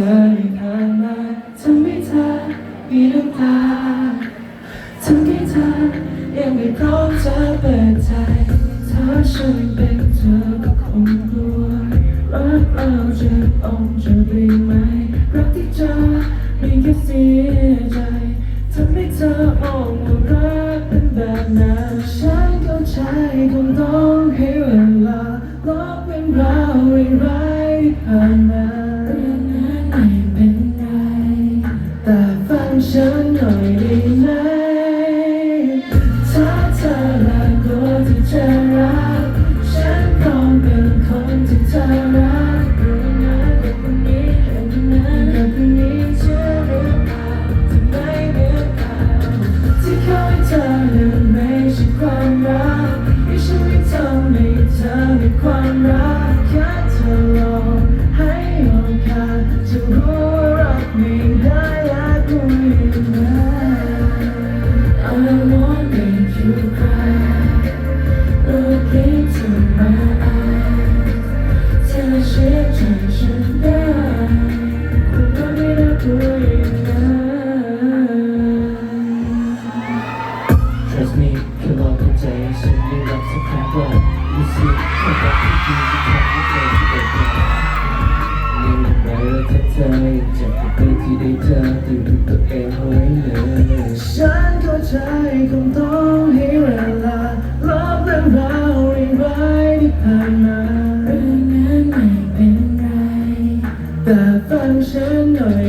รั้งที่เธอได้ผ่านมาทำให้เธอมีน้ำตาทำให้เธอยังไม่พร้อมจะเปิดใจถ้าฉันเป็นเธอก็คงกลัวรักเราจะองจะดีไหมรักที่เจอมีแค่เสียใจทำให้เธอมองว่ารักเป็นแบบนั้นฉันเข้าใจคงต้องให้เวลาลบเรื่องราวร้ายๆผ่านมา ง ฉันเข้าใจคงต้องให้เวลาลบเรื่องราวร้ายๆที่ผ่านมาเรื่องนั้นไม่เป็นไรแต่ฟังฉันหน่อย